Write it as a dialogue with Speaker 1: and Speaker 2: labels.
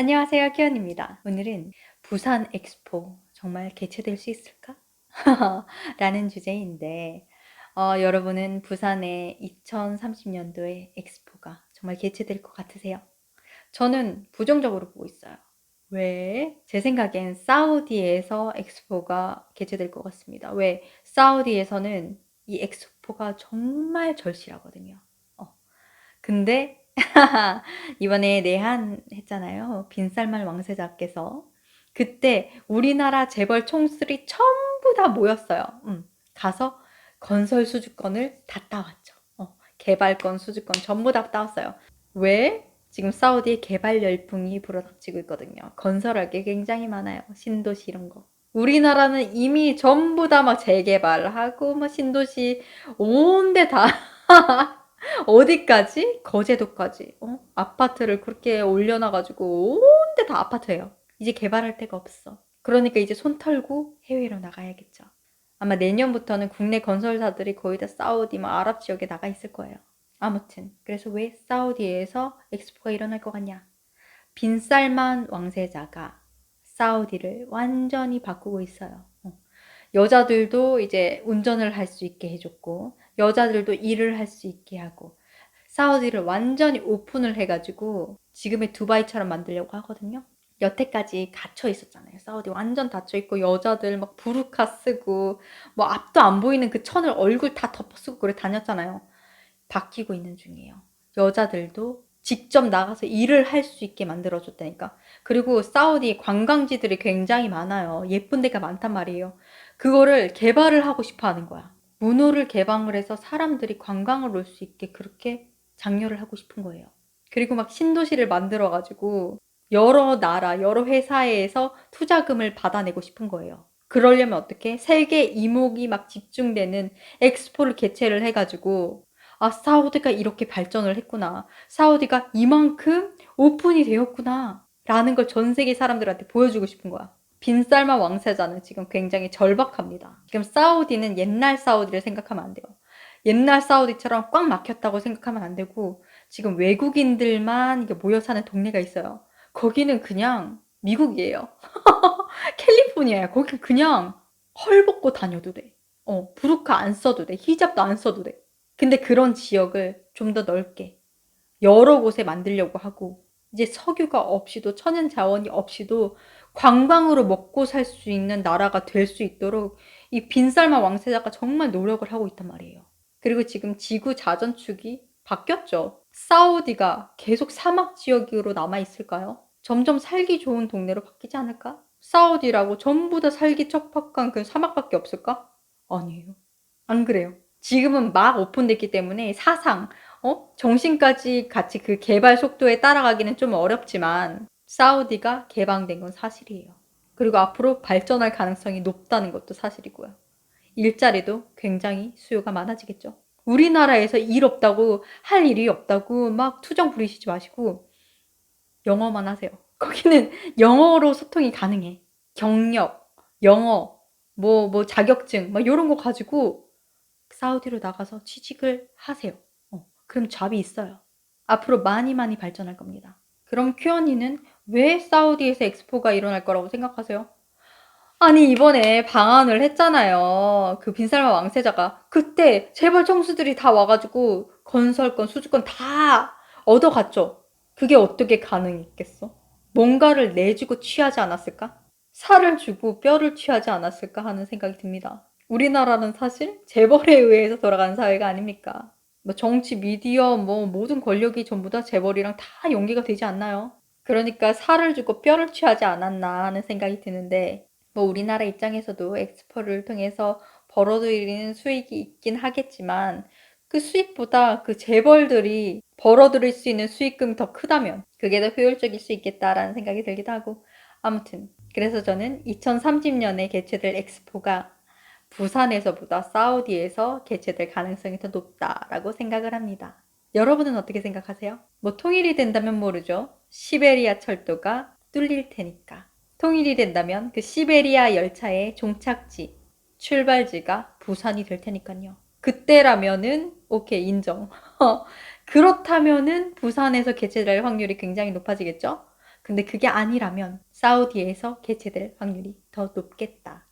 Speaker 1: 안녕하세요. 키언입니다. 오늘은 부산 엑스포 정말 개최될 수 있을까? 라는 주제인데, 어, 여러분은 부산의 2030년도에 엑스포가 정말 개최될 것 같으세요? 저는 부정적으로 보고 있어요. 왜? 제 생각엔 사우디에서 엑스포가 개최될 것 같습니다. 왜? 사우디에서는 이 엑스포가 정말 절실하거든요. 어. 근데 이번에 내한 했잖아요. 빈살만 왕세자께서. 그때 우리나라 재벌 총수들이 전부 다 모였어요. 음, 가서 건설 수주권을 다 따왔죠. 어, 개발권, 수주권 전부 다 따왔어요. 왜? 지금 사우디에 개발 열풍이 불어닥치고 있거든요. 건설할 게 굉장히 많아요. 신도시 이런 거. 우리나라는 이미 전부 다 막 재개발하고 막 신도시 온데 다 어디까지? 거제도까지. 어? 아파트를 그렇게 올려놔가지고 온데 다 아파트예요. 이제 개발할 데가 없어. 그러니까 이제 손 털고 해외로 나가야겠죠. 아마 내년부터는 국내 건설사들이 거의 다 사우디, 뭐 아랍 지역에 나가 있을 거예요. 아무튼 그래서 왜 사우디에서 엑스포가 일어날 것 같냐? 빈살만 왕세자가 사우디를 완전히 바꾸고 있어요. 어. 여자들도 이제 운전을 할 수 있게 해줬고 여자들도 일을 할 수 있게 하고 사우디를 완전히 오픈을 해가지고 지금의 두바이처럼 만들려고 하거든요. 여태까지 갇혀 있었잖아요. 사우디 완전 닫혀 있고 여자들 막 부르카 쓰고 뭐 앞도 안 보이는 그 천을 얼굴 다 덮어 쓰고 그래 다녔잖아요. 바뀌고 있는 중이에요. 여자들도 직접 나가서 일을 할 수 있게 만들어줬다니까. 그리고 사우디 관광지들이 굉장히 많아요. 예쁜 데가 많단 말이에요. 그거를 개발을 하고 싶어 하는 거야. 문호를 개방을 해서 사람들이 관광을 올 수 있게 그렇게 장려를 하고 싶은 거예요. 그리고 막 신도시를 만들어가지고 여러 나라, 여러 회사에서 투자금을 받아내고 싶은 거예요. 그러려면 어떻게? 세계 이목이 막 집중되는 엑스포를 개최를 해가지고 아, 사우디가 이렇게 발전을 했구나. 사우디가 이만큼 오픈이 되었구나. 라는 걸 전 세계 사람들한테 보여주고 싶은 거야. 빈살마 왕세자는 지금 굉장히 절박합니다. 지금 사우디는 옛날 사우디를 생각하면 안 돼요. 옛날 사우디처럼 꽉 막혔다고 생각하면 안 되고 지금 외국인들만 모여 사는 동네가 있어요. 거기는 그냥 미국이에요. 캘리포니아야. 거기 그냥 헐 벗고 다녀도 돼. 어, 부르카 안 써도 돼. 히잡도 안 써도 돼. 근데 그런 지역을 좀 더 넓게 여러 곳에 만들려고 하고 이제 석유가 없이도 천연 자원이 없이도 관광으로 먹고 살 수 있는 나라가 될 수 있도록 이 빈살마 왕세자가 정말 노력을 하고 있단 말이에요. 그리고 지금 지구 자전축이 바뀌었죠. 사우디가 계속 사막 지역으로 남아 있을까요? 점점 살기 좋은 동네로 바뀌지 않을까? 사우디라고 전부 다 살기 척박한 그 사막밖에 없을까? 아니에요. 안 그래요. 지금은 막 오픈됐기 때문에 사상, 어? 정신까지 같이 그 개발 속도에 따라가기는 좀 어렵지만 사우디가 개방된 건 사실이에요. 그리고 앞으로 발전할 가능성이 높다는 것도 사실이고요. 일자리도 굉장히 수요가 많아지겠죠. 우리나라에서 일 없다고 할 일이 없다고 막 투정 부리시지 마시고 영어만 하세요. 거기는 영어로 소통이 가능해. 경력, 영어, 뭐, 뭐 자격증, 막 이런 거 가지고 사우디로 나가서 취직을 하세요. 어, 그럼 잡이 있어요. 앞으로 많이 많이 발전할 겁니다. 그럼 큐언니는 왜 사우디에서 엑스포가 일어날 거라고 생각하세요? 아니 이번에 방한을 했잖아요. 그 빈살마 왕세자가 그때 재벌 청수들이 다 와가지고 건설권, 수주권 다 얻어갔죠. 그게 어떻게 가능했겠어? 뭔가를 내주고 취하지 않았을까? 살을 주고 뼈를 취하지 않았을까 하는 생각이 듭니다. 우리나라는 사실 재벌에 의해서 돌아가는 사회가 아닙니까? 뭐 정치, 미디어, 뭐 모든 권력이 전부 다 재벌이랑 다 연계가 되지 않나요? 그러니까 살을 주고 뼈를 취하지 않았나 하는 생각이 드는데 뭐 우리나라 입장에서도 엑스포를 통해서 벌어들이는 수익이 있긴 하겠지만 그 수익보다 그 재벌들이 벌어들일 수 있는 수익금이 더 크다면 그게 더 효율적일 수 있겠다라는 생각이 들기도 하고 아무튼 그래서 저는 2030년에 개최될 엑스포가 부산에서보다 사우디에서 개최될 가능성이 더 높다라고 생각을 합니다. 여러분은 어떻게 생각하세요? 뭐 통일이 된다면 모르죠. 시베리아 철도가 뚫릴 테니까. 통일이 된다면 그 시베리아 열차의 종착지, 출발지가 부산이 될 테니까요. 그때라면은 오케이 인정. 그렇다면은 부산에서 개최될 확률이 굉장히 높아지겠죠? 근데 그게 아니라면 사우디에서 개최될 확률이 더 높겠다.